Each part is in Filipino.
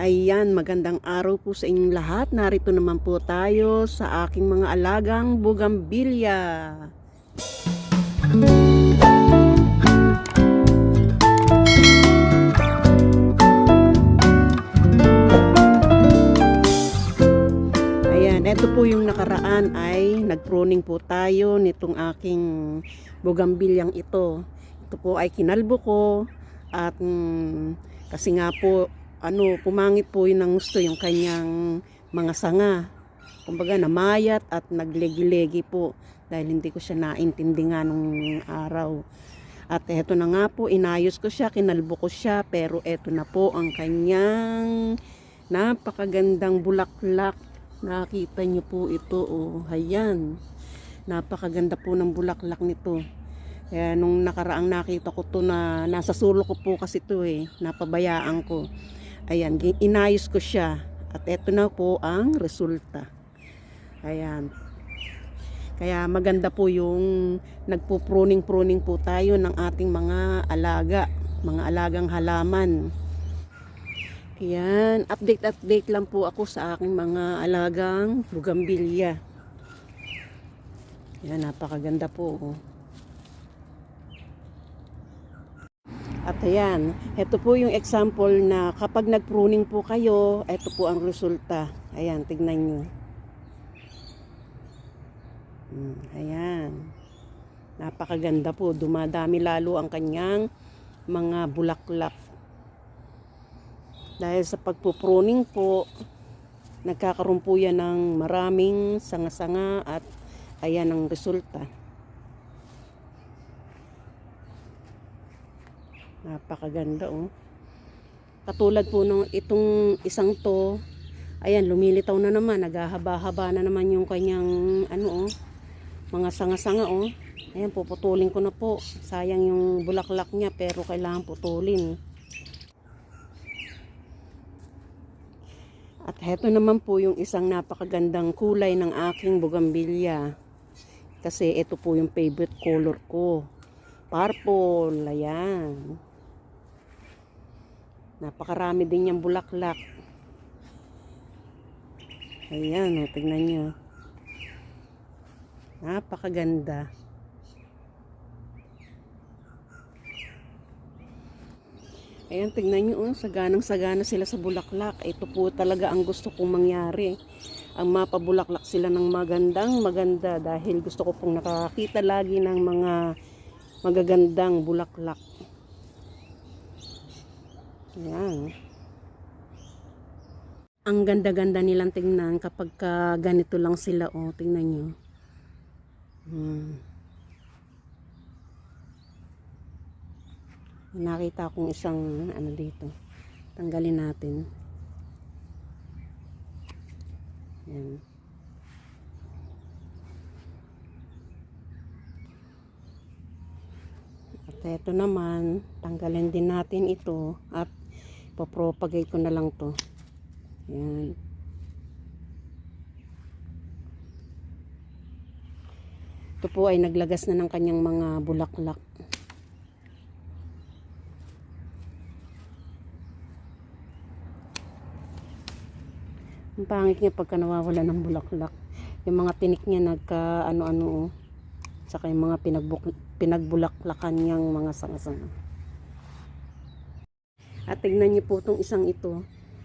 Ayan, magandang araw po sa inyong lahat. Narito naman po tayo sa aking mga alagang bugambilya. Ayan, eto po yung nakaraan ay nagpruning po tayo nitong aking bugambilyang ito. Ito po ay kinalbo ko at mm, kasi nga po ano, pumangit po yun ng gusto yung kanyang mga sanga. Kumbaga namayat at naglegi-legi po dahil hindi ko siya naintindi nga nung araw. At eto na nga po, inayos ko siya, kinalbo ko siya, pero eto na po ang kanyang napakagandang bulaklak. Nakita niyo po ito, oh, ayan. Napakaganda po ng bulaklak nito. Kaya nung nakaraang nakita ko to na nasa sulo ko po kasi to eh, napabayaan ko. Ayan, inayos ko siya. At eto na po ang resulta. Ayan. Kaya maganda po yung nagpo-pruning-pruning po tayo ng ating mga alaga, mga alagang halaman. Ayan, update-update lang po ako sa aking mga alagang bugambilya. Ayan, napakaganda po. oh. At ayan, ito po yung example na kapag nag-pruning po kayo, ito po ang resulta. Ayan, tignan nyo. Hmm, ayan. Napakaganda po. Dumadami lalo ang kanyang mga bulaklak. Dahil sa pagpupruning po, nagkakaroon po yan ng maraming sanga-sanga at ayan ang resulta. Napakaganda oh. Katulad po nung itong isang to, ayan lumilitaw na naman, naghahaba-haba na naman yung kanyang ano oh, mga sanga-sanga oh. Ayan puputulin ko na po. Sayang yung bulaklak niya pero kailangan putulin. At heto naman po yung isang napakagandang kulay ng aking bugambilya. Kasi ito po yung favorite color ko. Purple. Ayan. Napakarami din yung bulaklak. Ayan, o, tignan nyo. Napakaganda. Ayan, tignan nyo, oh, saganang-sagana sila sa bulaklak. Ito po talaga ang gusto kong mangyari. Ang mapabulaklak sila ng magandang maganda dahil gusto ko pong nakakita lagi ng mga magagandang bulaklak. Ayan. Ang ganda-ganda nilang tingnan kapag ka ganito lang sila. Oh, tingnan nyo. Hmm. Nakita akong isang ano dito. Tanggalin natin. Yan. At ito naman, tanggalin din natin ito at popropagate ko na lang to. Yan. Ito po ay naglagas na ng kanyang mga bulaklak. Ang pangit niya pagka nawawala ng bulaklak. Yung mga tinik niya nagka ano-ano oh. Saka yung mga pinagbulaklakan niyang mga sanga-sanga. At tignan niyo po itong isang ito.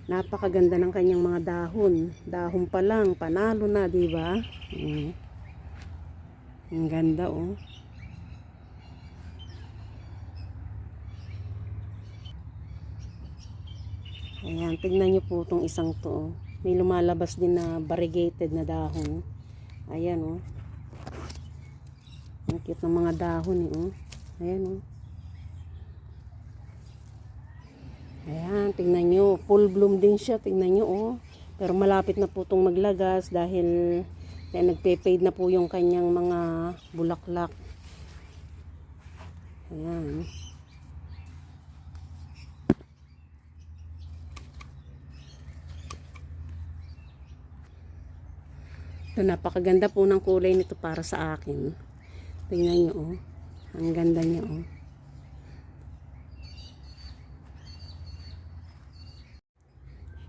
Napakaganda ng kanyang mga dahon. Dahon pa lang, panalo na, di ba? Mm. Ang ganda oh. Ayan, tignan niyo po itong isang to. oh. May lumalabas din na variegated na dahon. Ayan oh. Ang cute ng mga dahon eh oh. Ayan oh. Ayan, tignan nyo. Full bloom din siya. Tignan nyo oh. Pero malapit na po itong maglagas dahil eh, nagpe-fade na po yung kanyang mga bulaklak. Ayan. Ito, napakaganda po ng kulay nito para sa akin. Tingnan nyo, oh. Ang ganda niya, oh.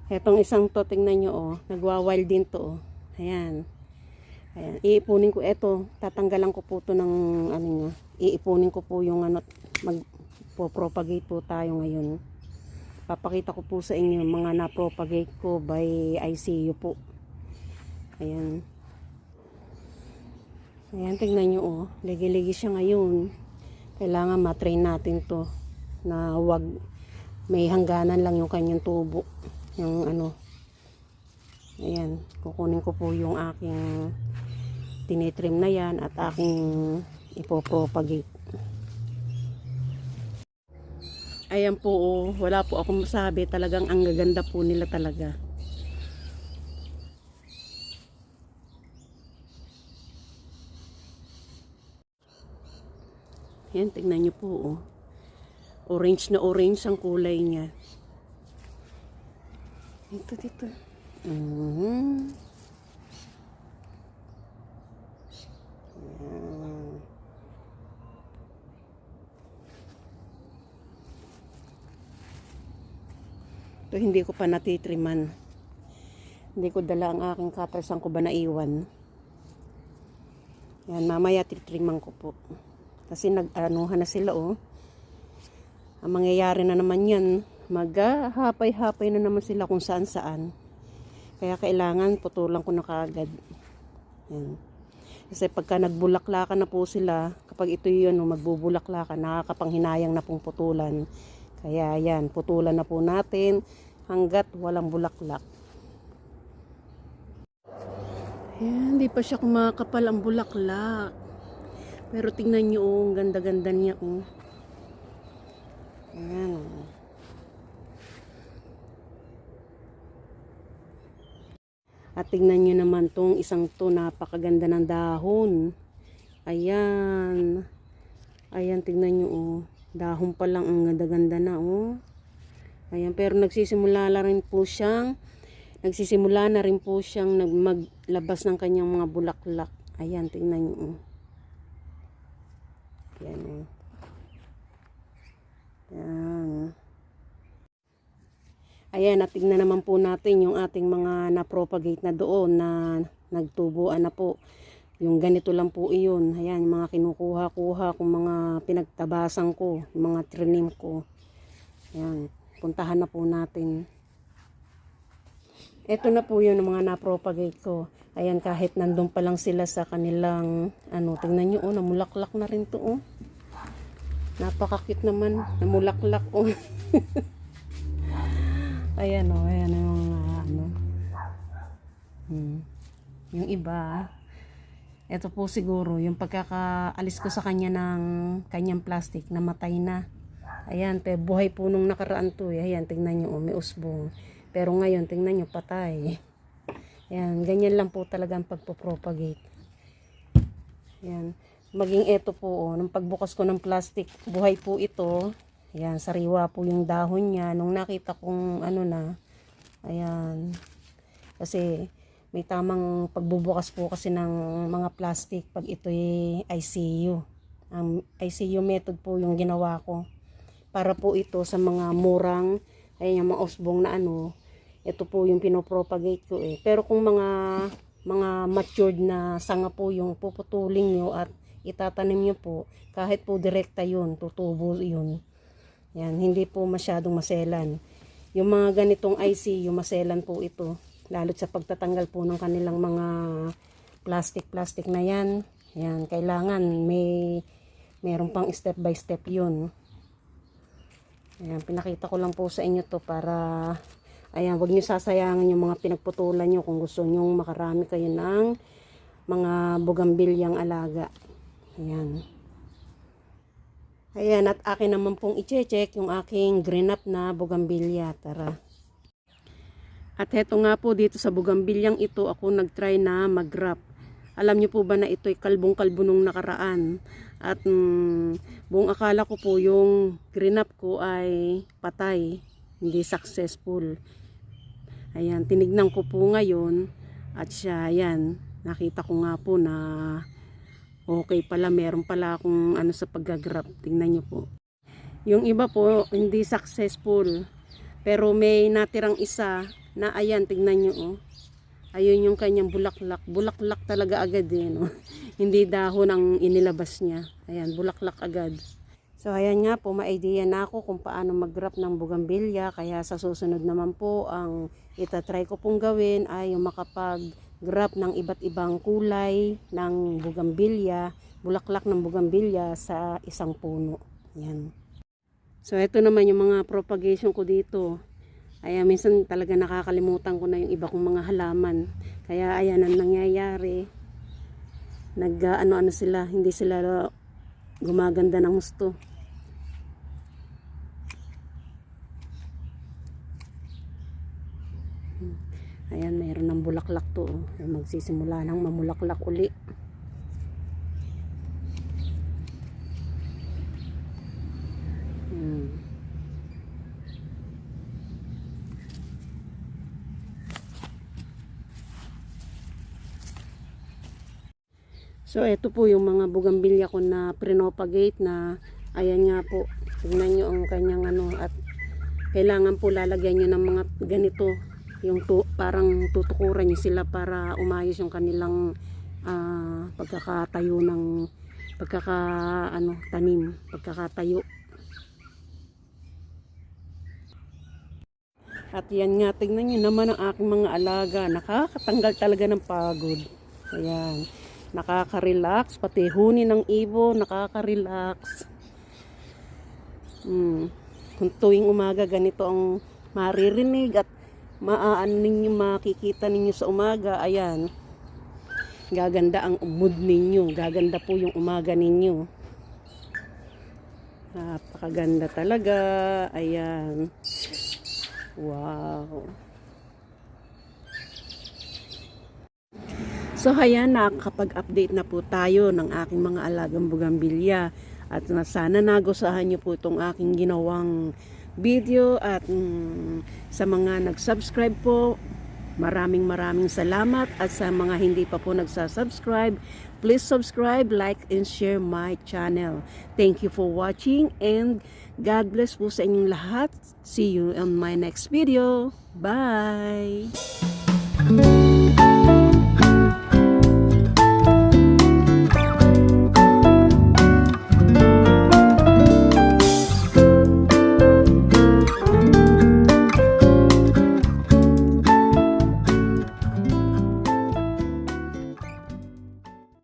Etong isang to, tingnan nyo, oh. Nagwa-wild din to, oh. Ayan. Ayan. Iipunin ko, eto, tatanggalan ko po to ng, ano niya. Iipunin ko po yung, ano, mag, propagate po tayo ngayon. Papakita ko po sa inyo mga na-propagate ko by ICU po. Ayan. Ayan, tingnan nyo, oh. Ligi-ligi siya ngayon. Kailangan matrain natin to na wag may hangganan lang yung kanyang tubo. Yung ano. Ayan, kukunin ko po yung aking tinitrim na yan at aking ipopropagate. Ayan po, oh, wala po akong masabi. Talagang ang gaganda po nila talaga. Ayan, tignan nyo po, oh. Orange na orange ang kulay niya. Ito, dito. Mhm. Ayan. Ito hindi ko pa natitriman. Hindi ko dala ang aking cutter. Saan ko ba naiwan? Yan, mamaya titriman ko po. Kasi nag-anuhan na sila oh. Ang mangyayari na naman yan, maghahapay-hapay na naman sila kung saan saan. Kaya kailangan putulan ko na kaagad. Yan. Kasi pagka nagbulaklakan na po sila, kapag ito yun, magbubulaklakan, nakakapanghinayang na pong putulan. Kaya yan, putulan na po natin hanggat walang bulaklak. Yan, hindi pa siya kumakapal ang bulaklak. Pero tingnan niyo, oh, ang ganda-ganda niya. Oh. Ayan, oh. At tingnan nyo naman tong isang to, napakaganda ng dahon. Ayan. Ayan, tingnan nyo, oh. Dahon pa lang, ang ganda-ganda na, oh. Ayan, pero nagsisimula na rin po siyang, nagsisimula na rin po siyang nagmaglabas ng kanyang mga bulaklak. Ayan, tingnan nyo, oh. Ayan, oh. Ayan. Ayan, at tignan naman po natin yung ating mga na-propagate na doon na nagtubuan na po. Yung ganito lang po iyon. Ayan, yung mga kinukuha-kuha kung mga pinagtabasan ko, yung mga trinim ko. Ayan, puntahan na po natin. Ito na po yun yung mga na-propagate ko. Ayan, kahit nandun pa lang sila sa kanilang, ano, tingnan nyo, oh, namulaklak na rin to, oh. Napakakit naman, namulaklak, oh. Ayan o, oh, ayan yung mga ano. Hmm. Yung iba, ito po siguro, yung pagkakaalis ko sa kanya ng kanyang plastic, namatay na. Ayan, pero buhay po nung nakaraan to. eh. Ayan, tingnan nyo, oh, may usbong. Pero ngayon, tingnan nyo, patay. Ayan, ganyan lang po talaga ang pagpopropagate. Ayan. Maging ito po, oh, nung pagbukas ko ng plastic, buhay po ito. Ayan, sariwa po yung dahon niya. Nung nakita kong ano na, ayan. Kasi may tamang pagbubukas po kasi ng mga plastic pag ito'y ICU. Ang ICU method po yung ginawa ko. Para po ito sa mga murang, ayan yung mga osbong na ano, ito po yung pinopropagate ko eh. Pero kung mga mga matured na sanga po yung puputulin nyo at itatanim nyo po, kahit po direkta yun, tutubo yun. Yan, hindi po masyadong maselan. Yung mga ganitong IC, yung maselan po ito. Lalo sa pagtatanggal po ng kanilang mga plastic-plastic na yan. Yan, kailangan may meron pang step by step yun. Ayan, pinakita ko lang po sa inyo to para ayan, wag niyo sasayangin yung mga pinagputulan nyo kung gusto niyo makarami kayo ng mga bugambilyang alaga. Ayan. Ayan, at akin naman pong i-check yung aking green up na bugambilya. Tara. At heto nga po dito sa bugambilyang ito, ako nag-try na mag-wrap. Alam niyo po ba na ito'y kalbong-kalbo nung nakaraan. At mm, buong akala ko po yung green up ko ay patay. Hindi successful. Ayan, tinignan ko po ngayon. At siya, ayan, nakita ko nga po na okay pala, meron pala akong ano sa paggagrap. Tingnan nyo po. Yung iba po, hindi successful. Pero may natirang isa Na ayan, tignan nyo oh. Ayun yung kanyang bulaklak. Bulaklak talaga agad eh. No? Hindi dahon ang inilabas niya. Ayan, bulaklak agad. So ayan nga po, ma-idea na ako kung paano mag-wrap ng bugambilya. Kaya sa susunod naman po, ang itatry ko pong gawin ay yung makapag-wrap ng iba't ibang kulay ng bugambilya, bulaklak ng bugambilya sa isang puno. Ayan. So ito naman yung mga propagation ko dito. Kaya minsan talaga nakakalimutan ko na yung iba kong mga halaman. Kaya ayan ang nangyayari. Nag ano ano sila, hindi sila gumaganda ng gusto. Hmm. Ayan, mayroon ng bulaklak to. oh. Magsisimula ng mamulaklak uli. Hmm. So, ito po yung mga bugambilya ko na prenopagate na ayan nga po. Tingnan nyo ang kanyang ano at kailangan po lalagyan nyo ng mga ganito. Yung tu, parang tutukuran nyo sila para umayos yung kanilang ah, pagkakatayo ng pagkaka ano tanim, pagkakatayo. At yan nga, tingnan nyo naman ang aking mga alaga. Nakakatanggal talaga ng pagod. Ayan. Nakaka-relax. Pati huni ng ibo, nakaka-relax. Hmm. Kung tuwing umaga, ganito ang maririnig at maaan ninyo makikita ninyo sa umaga. Ayan. Gaganda ang mood ninyo. Gaganda po yung umaga ninyo. Napakaganda talaga. Ayan. Wow. So hayan, nakakapag-update na po tayo ng aking mga alagang bugambilya. At na sana nagusahan niyo po itong aking ginawang video at mm, sa mga nag-subscribe po, maraming maraming salamat at sa mga hindi pa po nagsasubscribe, please subscribe, like, and share my channel. Thank you for watching and God bless po sa inyong lahat. See you on my next video. Bye!